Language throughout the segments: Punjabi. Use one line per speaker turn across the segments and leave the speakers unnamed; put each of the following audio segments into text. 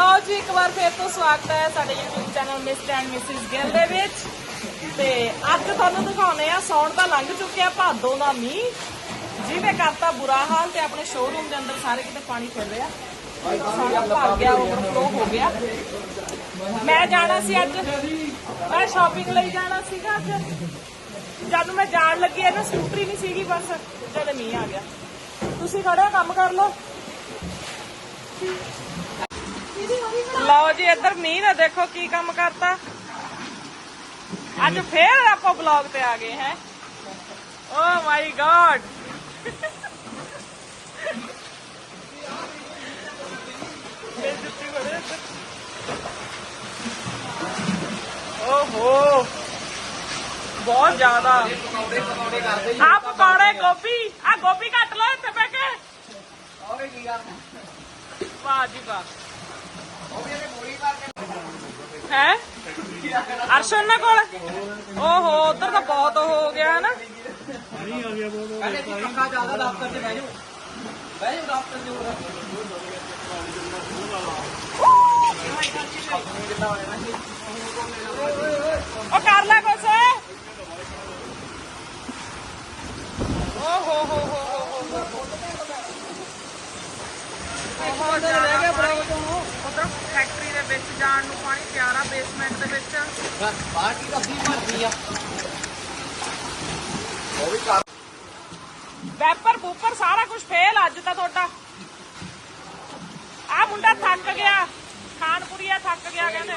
ਲਓ ਜੀ, ਇੱਕ ਵਾਰ ਫੇਰ ਤੋਂ ਸਵਾਗਤ ਹੈ ਸਾਡੇ YouTube channel mister and missus Gill ਦੇ ਵਿੱਚ। ਤੇ ਅੱਜ ਤੁਹਾਨੂੰ ਦਿਖਾਉਨੇ ਆ, ਸੌਣ ਦਾ ਲੰਘ ਚੁੱਕਿਆ, ਭਾਦੋਂ ਦਾ ਮੀਂਹ। ਜਿਹਨੇ ਕਰਤਾ ਬੁਰਾ ਹਾਲ ਤੇ ਆਪਣੇ ਸ਼ੋਰੂਮ ਦੇ ਅੰਦਰ ਸਾਰੇ ਕਿਤੇ ਪਾਣੀ ਫਿਰ ਰਿਹਾ। ਸਾਰਾ ਭਰ ਗਿਆ ਓਵਰਫਲੋ ਹੋ ਗਿਆ। ਮੈਂ ਜਾਣਾ ਸੀ ਅੱਜ। ਮੈਂ ਸ਼ਾਪਿੰਗ ਲਈ ਜਾਣਾ ਸੀਗਾ ਅੱਜ। ਜਦ ਮੈਂ ਜਾਣ ਲੱਗੀ ਇਹ ਨਾ ਸਕੂਟਰੀ ਨਹੀਂ ਸੀਗੀ ਬਸ। ਜਦ ਮੀਂਹ ਆ ਗਿਆ। ਤੁਸੀਂ ਖੜੇ ਕੰਮ ਕਰ ਲਓ। ਲਓ ਜੀ, ਇੱਧਰ ਮੀਂਹ ਨੇ ਦੇਖੋ ਕੀ ਕੰਮ ਕਰਤਾ। ਅੱਜ ਫੇਰ ਆਪਾਂ ਬਲੌਗ ਤੇ ਆ ਗਏ ਹੈ। ਓ ਮਾਈ ਗॉड ਓਹੋ! ਬਹੁਤ ਜ਼ਿਆਦਾ। ਆ ਪਕੌੜੇ ਗੋਭੀ ਆ ਗੋਭੀ ਕੱਟ ਲਓ ਇੱਥੇ ਬੈ ਕੇ। ਵਾਹ ਜੀ ਵਾਹ। ਹੈ ਅਰਸ਼ਨ ਨਾ ਕੋਲ ਓਹੋ ਉਧਰ ਤਾਂ ਬਹੁਤ ਹੋ ਗਿਆ ਨਾ
ਕਹਿੰਦੇ ਜੀ ਪੱਖਾ ਚੱਲਦਾ ਦਫ਼ਤਰ 'ਚ ਬਹਿ ਜਾਓ ਬਹਿ ਜਾਓ ਦਫ਼ਤਰ 'ਚ
ਉਹ ਕਰ ਲੈ ਕੁਛ ਓ ਹੋ ਹੋ ਹੋ ਹੋ ਹੋ ਹੋ
ਰਹਿ ਗਿਆ ਬਰਾਬਰ ਤੋਂ
ਉਧਰ ਫੈਕਟਰੀ ਦੇ ਵਿੱਚ ਜਾਣ ਨੂੰ ਪਾਣੀ ਪਿਆਰਾ ਬੇਸਮੈਂਟ ਦੇ ਵਿੱਚ।
ਬਾਹਰ ਕੀ ਅੱਧੀ ਭਰਦੀ ਆ। ਉਹ ਵੀ ਕਰ।
ਵੈਪਰ ਬੂਪਰ ਸਾਰਾ ਕੁਝ ਫੇਲ ਅੱਜ ਤਾਂ ਤੁਹਾਡਾ। ਆ ਮੁੰਡਾ ਥੱਕ ਗਿਆ। ਖਾਨਪੁਰੀਆ ਥੱਕ ਗਿਆ ਕਹਿੰਦੇ।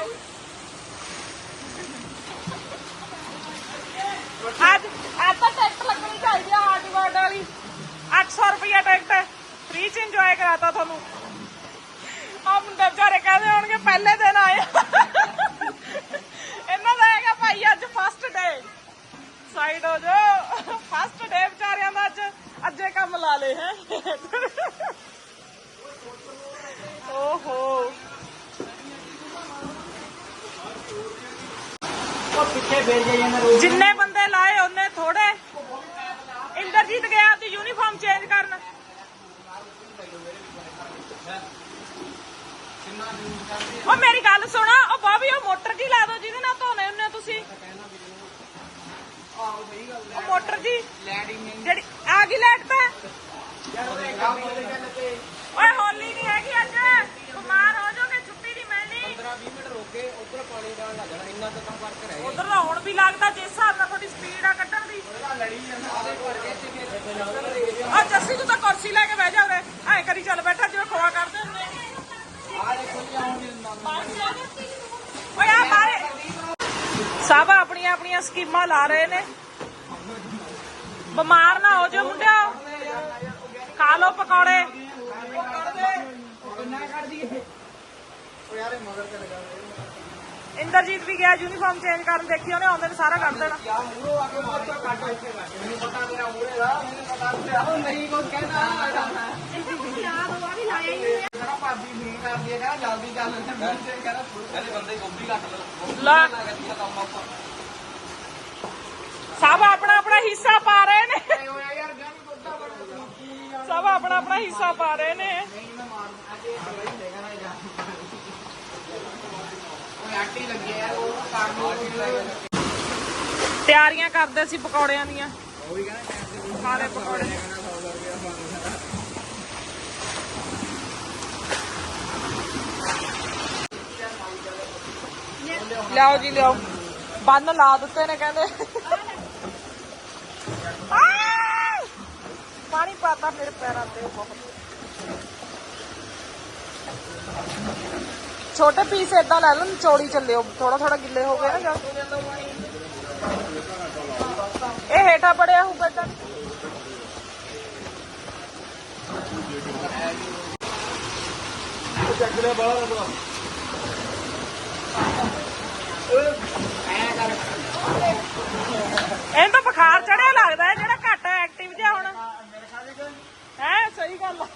ਅੱਜ ਅੱਜ ਤਾਂ ਟਿਕਟ ਲੱਗਣੀ ਚਾਹੀਦੀ ਆ ਹਾਰਡੀਵਰਡ ਵਾਲੀ। 800 ਰੁਪਇਆ ਟਿਕਟ। ਫ੍ਰੀ ਚ ਇੰਜੋਏ ਕਰਾਤਾ ਤੁਹਾਨੂੰ। ਮੁੰਡੇ ਵਿਚਾਰੇ ਕਹਿੰਦੇ ਹੋਣਗੇ ਪਹਿਲੇ ਦਿਨ ਆਏ। ਇਹਨਾਂ ਦਾ ਹੈਗਾ ਭਾਈ ਅੱਜ ਫਸਟ ਡੇ ਸਾਈਡ ਹੋ ਜਾ ਫਸਟ ਡੇ ਵਿਚਾਰਿਆਂ ਦਾ ਅੱਜ। ਅੱਜੇ ਕੰਮ ਲਾ ਲੇ ਹੈ। ਓਹੋ। ਜਿੰਨੇ ਬੰਦੇ ਲਾਏ ਉਹਨੇ ਥੋੜੇ ਇੰਦਰਜੀਤ ਗਿਆ ਤੇ ਯੂਨੀਫਾਰਮ ਚੇਂਜ ਕਰਨ। ਉਹ ਮੇਰੀ ਗੱਲ ਸੁਣੋ, ਉਹ ਬਾਬੀ, ਉਹ ਮੋਟਰ ਜੀ ਲਾ ਦਿਓ, ਜਿਹਦੇ ਨਾਲ ਧੋਨੇ ਹੁੰਨੇ ਹੋ ਤੁਸੀਂ।
ਆਹੋ ਸਹੀ ਗੱਲ
ਉਹ ਮੋਟਰ ਜੀ
ਲੈਂਡਿੰਗ ਨਹੀਂ
ਜਿਹੜੀ, ਆ ਗਈ ਲੈਟ ਤਾਂ
ਯਾਰ ਉਹਦੇ ਕੰਮ ਦੇ ਗੱਲ ਤੇ
ਓਏ ਹੋਲੀ ਨਹੀਂ ਹੈਗੀ ਅੱਜ ਬਿਮਾਰ ਹੋ ਜਾਓਗੇ ਛੁੱਟੀ ਨਹੀਂ ਮਿਲਣੀ
15 20 ਮਿੰਟ ਰੋਕ ਕੇ ਉਧਰ ਪਾਣੀ ਦਾ ਲੱਗ ਜਾਣਾ ਇੰਨਾ ਤਾਂ ਕੰਮ ਕਰਕੇ ਰਹਿ
ਉਧਰ ਤਾਂ ਹੁਣ ਵੀ ਲੱਗਦਾ ਜਿਸ ਹਿਸਾਬ ਨਾਲ ਤੁਹਾਡੀ ਸਪੀਡ ਆ ਕੱਢਣ ਦੀ
ਗਿਆ ਲੜੀ ਜਾਂਦਾ ਆਦੇ ਭਰ ਕੇ ਤੇ
ਆ ਜੱਸੀ ਤੂੰ ਤਾਂ ਕੁਰਸੀ ਲੈ ਕੇ ਬਹਿ ਜਾ ਉਰੇ ਐ ਕਰੀ ਚੱਲ ਬੈਠਾ ਜਿਵੇਂ ਖੋਆ ਕਰਦੇ ਹੁੰਦੇ
ਆ ਦੇਖੋ ਜੀ ਆਉਣ ਦੀ ਨਾ
ਓਏ ਆ ਬਾਰੇ ਸਭ ਆਪਣੀਆਂ ਆਪਣੀਆਂ ਸਕੀਮਾਂ ਲਾ ਰਹੇ ਨੇ। ਬਿਮਾਰ ਨਾ ਹੋ ਜਾ ਮੁੰਡਿਆ ਖਾ ਲਓ ਪਕੌੜੇ। ਇੰਦਰਜੀਤ ਵੀ ਗਿਆ ਯੂਨੀਫਾਰਮ ਚੇਂਜ ਕਰਨ ਦੇਖੀ ਉਹਨੇ ਆਉਂਦੇ ਨੇ ਸਾਰਾ ਕੱਢ ਦੇਣਾ। ਲੈ। ਸਭ ਆਪਣਾ ਆਪਣਾ ਹਿੱਸਾ ਪਾ ਰਹੇ ਨੇ। ਸਭ ਆਪਣਾ ਆਪਣਾ ਹਿੱਸਾ ਪਾ ਰਹੇ ਨੇ। ਤਿਆਰੀਆਂ ਕਰਦੇ ਸੀ ਪਕੌੜਿਆਂ ਦੀਆਂ। ਸਾਰੇ ਪਕੌੜੇ।
ਕਹਿੰਦਾ 100 ਰੁਪਏ
ਲਿਆਓ ਜੀ ਲਿਆਓ। ਬੰਨ ਲਾ ਦਿੱਤੇ ਨੇ ਕਹਿੰਦੇ ਆਹ! ਪਾਣੀ ਪਾਤਾ ਮੇਰੇ ਪੈਰਾਂ ਤੇ ਬਹੁਤ। ਛੋਟੇ ਪੀਸ ਏਦਾਂ ਲੈ ਲਓ ਚੌੜੀ ਚੱਲਿਓ। ਥੋੜਾ ਥੋੜਾ ਗਿੱਲੇ ਹੋ ਗਏ ਨਾ ਜਾਂ? ਇਹ ਹੇਠਾ ਪੜਿਆ ਹੋਊਗਾ ਤਾਂ ਇਹਨੂੰ ਤਾਂ ਬੁਖਾਰ ਚੜਿਆ ਲੱਗਦਾ ਹੈ ਜਿਹੜਾ ਘੱਟ ਐਕਟਿਵ ਜਿਹਾ ਹੁਣ ਹੈ ਸਹੀ ਗੱਲ ਆ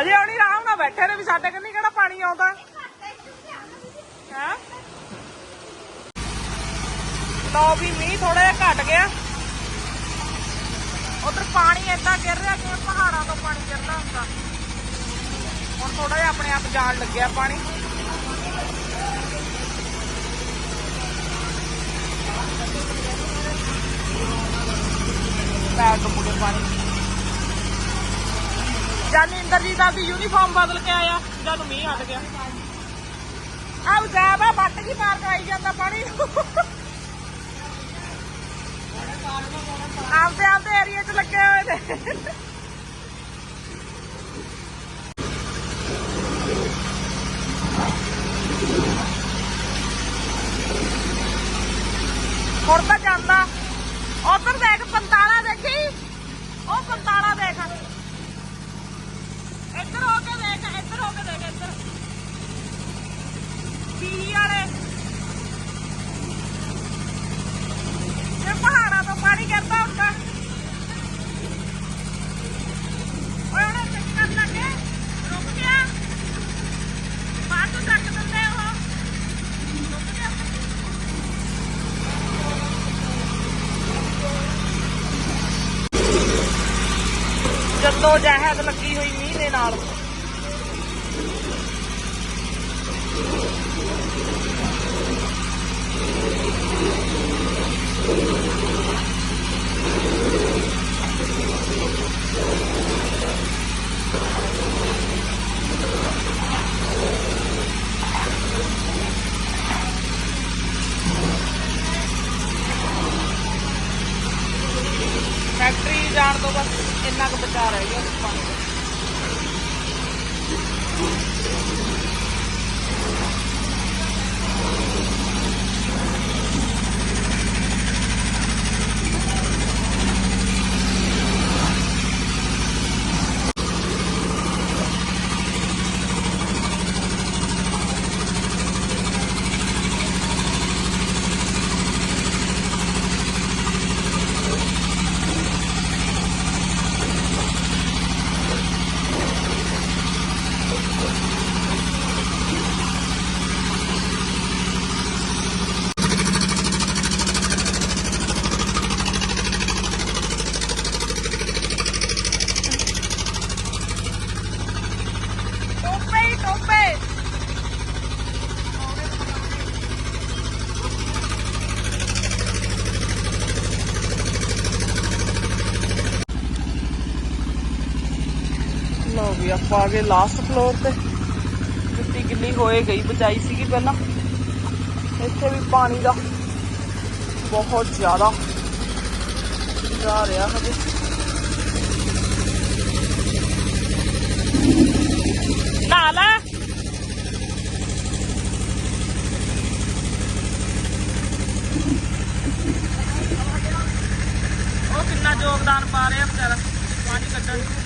ਅਜੇ ਹੁਣੀ ਆਰਾਮ ਨਾਲ ਬੈਠੇ ਨੇ ਵੀ ਸਾਡੇ ਕੰਨੀ ਕਿਹੜਾ ਪਾਣੀ ਆਉਂਦਾ ਹੈ ਲਓ ਵੀ ਮੀਂਹ ਥੋੜਾ ਜਿਹਾ ਘਟ ਗਿਆ। ਉਧਰ ਪਾਣੀ ਏਦਾਂ ਗਿਰ ਰਿਹਾ ਕਿ ਪਹਾੜਾਂ ਤੋਂ ਪਾਣੀ ਗਿਰਦਾ ਹੁੰਦਾ। ਹੁਣ ਥੋੜਾ ਜਿਹਾ ਆਪਣੇ ਆਪ ਜਾਣ ਲੱਗਿਆ ਪਾਣੀ। ਪੈਰ ਤੋਂ ਮੁੜੇ ਪਾਣੀ। ਜਾਨੀ ਇੰਦਰਜੀਤ ਆਪਦੀ ਯੂਨੀਫਾਰਮ ਬਦਲ ਕੇ ਆਇਆ, ਜਦ ਮੀਂਹ ਹਟ ਗਿਆ। ਆ ਉਜਾਬ ਆ ਬੱਟ ਜੀ ਮਾਰ ਕੇ ਆਈ ਜਾਂਦਾ ਪਾਣੀ। ਆਪਦੇ ਆਪਦੇ ਏਰੀਆ 'ਚ ਲੱਗੇ ਹੋਏ ਨੇ। ਹੁਣ ਤਾਂ ਜਾਂਦਾ ਉਧਰ ਦੇਖ ਪੰਤਾਲਾ ਦੇਖੀ ਉਹ ਪੰਤਾਲਾ ਦੇਖ ਇੱਧਰ ਹੋ ਕੇ ਦੇਖ ਇੱਧਰ ਹੋ ਕੇ ਦੇਖ ਇੱਧਰ ਪੀਲੀ ਵਾਲੇ ਇਹ ਪਹਾੜਾਂ ਤੋਂ ਪਾਣੀ ਗਿਰਦਾ ਹੁੰਦਾ ਓਏ ਉਹਨੇ ਚੱਕਰ ਲੱਗੇ ਰੁਕ ਗਿਆ ਬਾਹਰ ਤੋਂ ਚੱਕ ਦਿੰਦੇ ਉਹ ਰੁਕ ਗਿਆ ਜਦੋਂ ਜਹਿਦ ਲੱਗੀ ਹੋਈ ਮੀਂਹ ਦੇ ਨਾਲ। ਫੈਕਟਰੀ ਜਾਣ ਤੋਂ ਬਸ ਇੰਨਾ ਕੁ ਬਚਾ ਰਹਿ ਗਿਆ ਉਸ ਪਾਣੀ ਦਾ ਟੋਪੇ ਹੀ ਟੋਪੇ ਲਓ ਵੀ ਆਪਾਂ ਆ ਗਏ ਲਾਸਟ ਫਲੋਰ ਤੇ। ਜੁੱਤੀ ਗਿੱਲੀ ਹੋਏ ਗਈ, ਬਚਾਈ ਸੀਗੀ ਪਹਿਲਾਂ। ਇੱਥੇ ਵੀ ਪਾਣੀ ਦਾ ਬਹੁਤ ਜ਼ਿਆਦਾ ਜਾ ਰਿਹਾ ਹਜੇ। ਨਹਾ ਲੈ ਉਹ ਕਿੰਨਾ ਯੋਗਦਾਨ ਪਾ ਰਿਹਾ ਵਿਚਾਰਾ ਪਾਣੀ ਕੱਢਣ ਚ।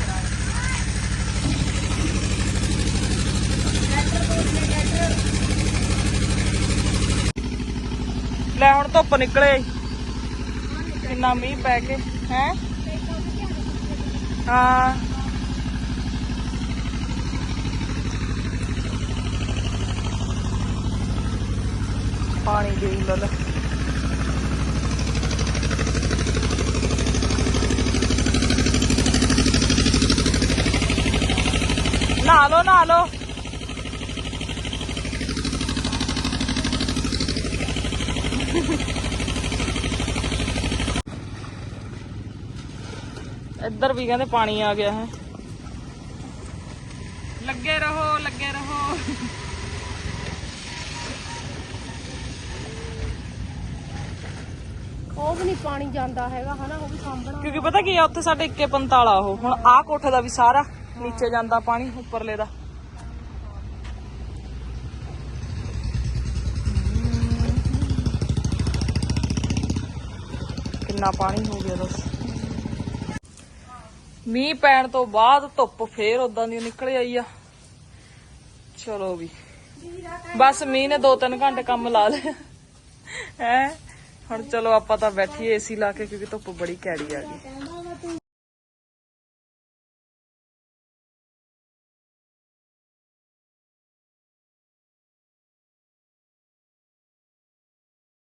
ਲੈ ਹੁਣ ਧੁੱਪ ਨਿਕਲੇ। ਕਿੰਨਾ ਮੀਂਹ ਪੈ ਕੇ, ਹੈ? ਹਾਂ। ਪਾਣੀ ਦੇ ਲੱਲ ਨਹਾ ਲੋ ਨਹਾ ਲੋ ਇੱਧਰ ਵੀ ਕਹਿੰਦੇ ਪਾਣੀ ਆ ਗਿਆ ਹੈ। ਲੱਗੇ ਰਹੋ ਲੱਗੇ ਰਹੋ।
ਉਹ ਵੀ ਨਹੀਂ ਪਾਣੀ ਜਾਂਦਾ ਹੈਗਾ ਹਨਾ ਉਹ ਵੀ ਸਾਂਭਣਾ।
ਕਿਉਂਕਿ ਪਤਾ ਕੀ ਆ ਉੱਥੇ ਸਾਡੇ ਇੱਕੇ 45 ਉਹ। ਹੁਣ ਆਹ ਕੋਠੇ ਦਾ ਵੀ ਸਾਰਾ ਨੀਚੇ ਜਾਂਦਾ ਪਾਣੀ ਉੱਪਰਲੇ ਦਾ। ਕਿੰਨਾ ਪਾਣੀ ਹੋ ਗਿਆ ਦੱਸ। ਮੀਂਹ ਪੈਣ ਤੋਂ ਬਾਅਦ ਧੁੱਪ ਫੇਰ ਉਦਾਂ ਦੀ ਨਿਕਲ ਆਈ ਆ। ਚਲੋ ਵੀ। ਬਸ ਮੀਂਹ ਨੇ 2-3 ਘੰਟੇ ਕੰਮ ਲਾ ਲਿਆ ਹੈ? ਹੁਣ ਚਲੋ ਆਪਾਂ ਤਾਂ ਬੈਠੀਏ ਏਸੀ ਲਾ ਕੇ ਕਿਉਂਕਿ ਧੁੱਪ ਬੜੀ ਕੈੜੀ ਆ ਗਈ।